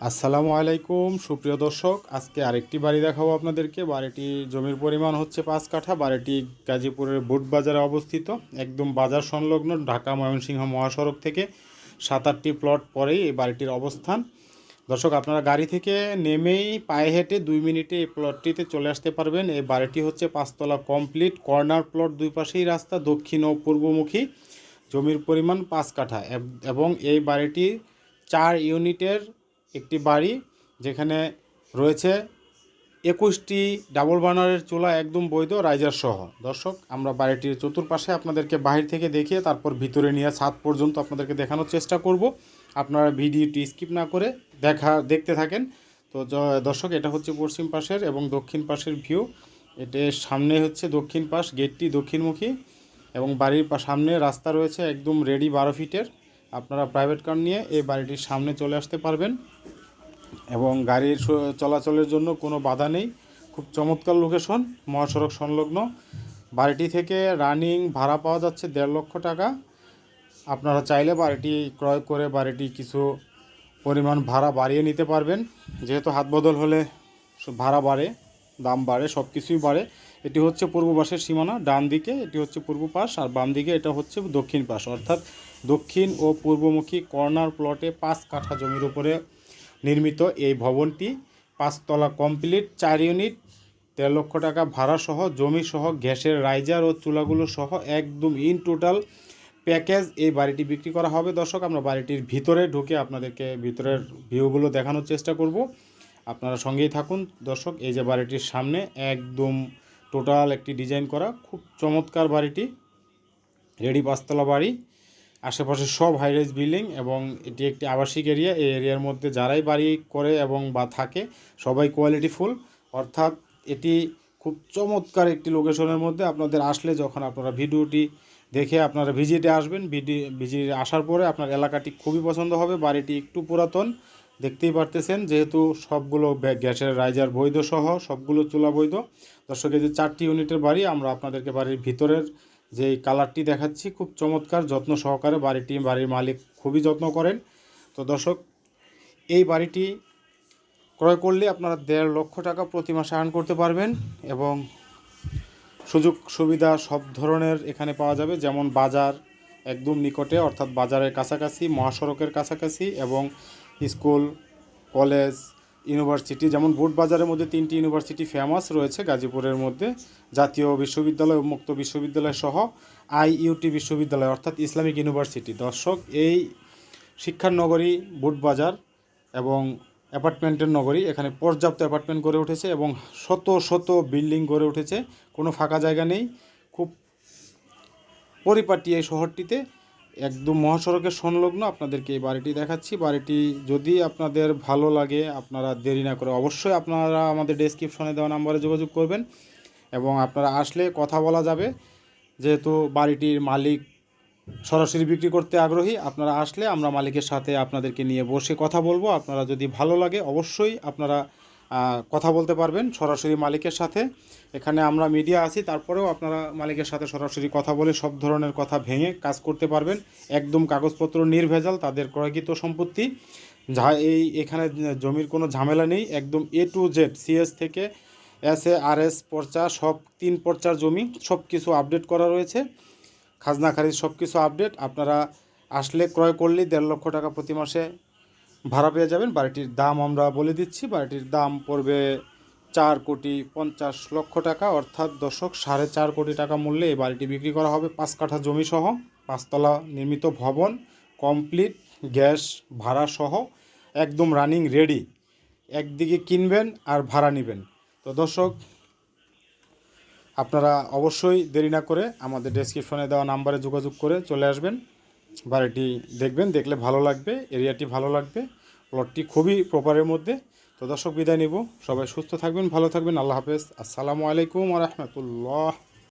আসসালামু আলাইকুম, সুপ্রিয় দর্শক। আজকে আরেকটি বাড়ি দেখাবো আপনাদেরকে। বাড়িটি জমির পরিমাণ হচ্ছে পাঁচ কাঠা। বাড়িটি গাজীপুরের বুট বাজারে অবস্থিত। একদম বাজার সংলগ্ন ঢাকা ময়মনসিংহ মহাসড়ক থেকে সাত আটটি প্লট পরেই এই বাড়িটির অবস্থান। দর্শক, আপনারা গাড়ি থেকে নেমেই পায়ে হেঁটে দুই মিনিটে এই প্লটটিতে চলে আসতে পারবেন। এই বাড়িটি হচ্ছে পাঁচতলা কমপ্লিট কর্নার প্লট দুই পাশেই রাস্তা, দক্ষিণ ও পূর্বমুখী। জমির পরিমাণ পাঁচ কাঠা। এবং এই বাড়িটি চার ইউনিটের একটি বাড়ি যেখানে রয়েছে একুশটি ডাবল বার্নারের চুলা একদম বৈধ রাইজার সহ। দর্শক, আমরা বাড়িটির চতুর্পাশে আপনাদেরকে বাহির থেকে দেখিয়ে তারপর ভিতরে নিয়ে ছাদ পর্যন্ত আপনাদেরকে দেখানোর চেষ্টা করব। আপনারা ভিডিওটি স্কিপ না করে দেখা, দেখতে থাকেন। তো দর্শক, এটা হচ্ছে পশ্চিম পাশের এবং দক্ষিণ পাশের ভিউ। এটার সামনে হচ্ছে দক্ষিণ পাশ, গেটটি দক্ষিণমুখী এবং বাড়ির সামনে রাস্তা রয়েছে একদম রেডি বারো ফিটের আপনারা প্রাইভেট কার নিয়ে এই বাড়িটির সামনে চলে আসতে পারবেন। এবং গাড়ির চলাচলের জন্য কোনো বাধা নেই। খুব চমৎকার লোকেশন মহাসড়ক সংলগ্ন। বাড়িটি থেকে রানিং ভাড়া পাওয়া যাচ্ছে দেড় লক্ষ টাকা। আপনারা চাইলে বাড়িটি ক্রয় করে বাড়িটি কিছু পরিমাণ ভাড়া বাড়িয়ে নিতে পারবেন। যেহেতু হাত বদল হলে ভাড়া বাড়ে, দাম বাড়ে সব কিছুই বাড়ে। এটি হচ্ছে পূর্ব পাশের সীমানা, ডান দিকে এটি হচ্ছে পূর্ব পাশ, আর বাম দিকে এটা হচ্ছে দক্ষিণ পাশ। অর্থাৎ দক্ষিণ ও পূর্বমুখী কর্নার প্লটে পাঁচ কাঠা জমির উপরে নির্মিত এই ভবনটি পাঁচতলা কমপ্লিট, চার ইউনিট, দেড় লক্ষ টাকা ভাড়া সহ, জমি সহ, গ্যাসের রাইজার ও চুলাগুলো সহ একদম ইন টোটাল প্যাকেজ এই বাড়িটি বিক্রি করা হবে। দর্শক, আমরা বাড়িটির ভিতরে ঢুকে আপনাদেরকে ভিতরের ভিউগুলো দেখানোর চেষ্টা করব। আপনারা সঙ্গেই থাকুন। দর্শক, এই যে বাড়িটির সামনে একদম টোটাল একটি ডিজাইন করা, খুব চমৎকার বাড়িটি। রেডি পাঁচতলা বাড়ি। আশেপাশে সব হাইরাইজ বিল্ডিং এবং এটি একটি আবাসিক এরিয়া এই এরিয়ার মধ্যে যারাই বাড়ি করে এবং বা থাকে, সবাই কোয়ালিটি ফুল অর্থাৎ এটি খুব চমৎকার একটি লোকেশনের মধ্যে আপনাদের আসলে যখন আপনারা ভিডিওটি দেখে আপনারা ভিজিটে আসবেন, ভিডি ভিজিটে আসার পরে আপনার এলাকাটি খুবই পছন্দ হবে। বাড়িটি একটু পুরাতন, দেখতেই পারতেছেন যেহেতু সবগুলো গ্যাসের রাইজার বৈধ সহ সবগুলো চুলা বৈধ দর্শক, এই যে চারটি ইউনিটের বাড়ি, আমরা আপনাদেরকে বাড়ির ভিতরের যে কালারটি দেখাচ্ছি, খুব চমৎকার, যত্ন সহকারে বাড়িটি, বাড়ির মালিক খুবই যত্ন করেন। তো দর্শক, এই বাড়িটি ক্রয় করলে আপনারা দেড় লক্ষ টাকা প্রতি মাসে আর্ন করতে পারবেন এবং সুযোগ সুবিধা সব ধরনের এখানে পাওয়া যাবে, যেমন বাজার একদম নিকটে, অর্থাৎ বাজারের কাছাকাছি, মহাসড়কের কাছাকাছি এবং স্কুল, কলেজ ইউনিভার্সিটি, যেমন বুট বাজারের মধ্যে তিনটি ইউনিভার্সিটি ফেমাস রয়েছে, গাজীপুরের মধ্যে। জাতীয় বিশ্ববিদ্যালয় উন্মুক্ত বিশ্ববিদ্যালয় সহ আইইউটি বিশ্ববিদ্যালয়, অর্থাৎ ইসলামিক ইউনিভার্সিটি। দর্শক, এই শিক্ষার নগরী বুট বাজার এবং অ্যাপার্টমেন্টের নগরী এখানে পর্যাপ্ত অ্যাপার্টমেন্ট গড়ে উঠেছে এবং শত শত বিল্ডিং গড়ে উঠেছে। কোনো ফাঁকা জায়গা নেই। খুব পরিপাটি এই শহরটিতে। একদম মহাসড়কের সংলগ্ন আপনাদেরকে এই বাড়িটি দেখাচ্ছি। বাড়িটি যদি আপনাদের ভালো লাগে, আপনারা দেরি না করে অবশ্যই আপনারা আমাদের ডেসক্রিপশনে দেওয়া নাম্বারে যোগাযোগ করবেন এবং আপনারা আসলে কথা বলা যাবে। যেহেতু বাড়িটির মালিক সরাসরি বিক্রি করতে আগ্রহী, আপনারা আসলে আমরা মালিকের সাথে আপনাদেরকে নিয়ে বসে কথা বলব। আপনারা যদি ভালো লাগে, অবশ্যই আপনারা কথা বলতে পারবেন সরাসরি মালিকের সাথে। এখানে আমরা মিডিয়া আছি, তারপরেও আপনারা মালিকের সাথে সরাসরি কথা বলে সব ধরনের কথা ভেঙে কাজ করতে পারবেন। একদম কাগজপত্র নির্ভেজাল, তাদের ক্রয়কৃত সম্পত্তি। যা এই, এখানে জমির কোনো ঝামেলা নেই, একদম এ টু জেড সিএস থেকে এস এ আর এস পর্চা, সব তিন পর্চার জমি সব কিছু আপডেট করা রয়েছে। খাজনা খারিজ সব কিছু আপডেট আপনারা আসলে ক্রয় করলেই দেড় লক্ষ টাকা প্রতি মাসে ভাড়া পেয়ে যাবেন। বাড়িটির দাম আমরা বলে দিচ্ছি। বাড়িটির দাম পড়বে চার কোটি পঞ্চাশ লক্ষ টাকা। অর্থাৎ দশক সাড়ে চার কোটি টাকা মূল্যে এই বাড়িটি বিক্রি করা হবে। পাঁচ কাঠা জমি সহ, পাঁচতলা নির্মিত ভবন, কমপ্লিট গ্যাস ভাড়া সহ, একদম রানিং রেডি। একদিকে কিনবেন আর ভাড়া নেবেন। তো দর্শক, আপনারা অবশ্যই দেরি না করে আমাদের ডেসক্রিপশনে দেওয়া নাম্বারে যোগাযোগ করে চলে আসবেন। বাড়িটি দেখবেন, দেখলে ভালো লাগবে এরিয়াটি ভালো লাগবে। প্লটটি খুবই প্রপারের মধ্যে। তো দর্শক, বিদায় নিব। সবাই সুস্থ থাকবেন, ভালো থাকবেন। আল্লাহ হাফেজ। আসসালামু আলাইকুম রহমতুল্লাহ।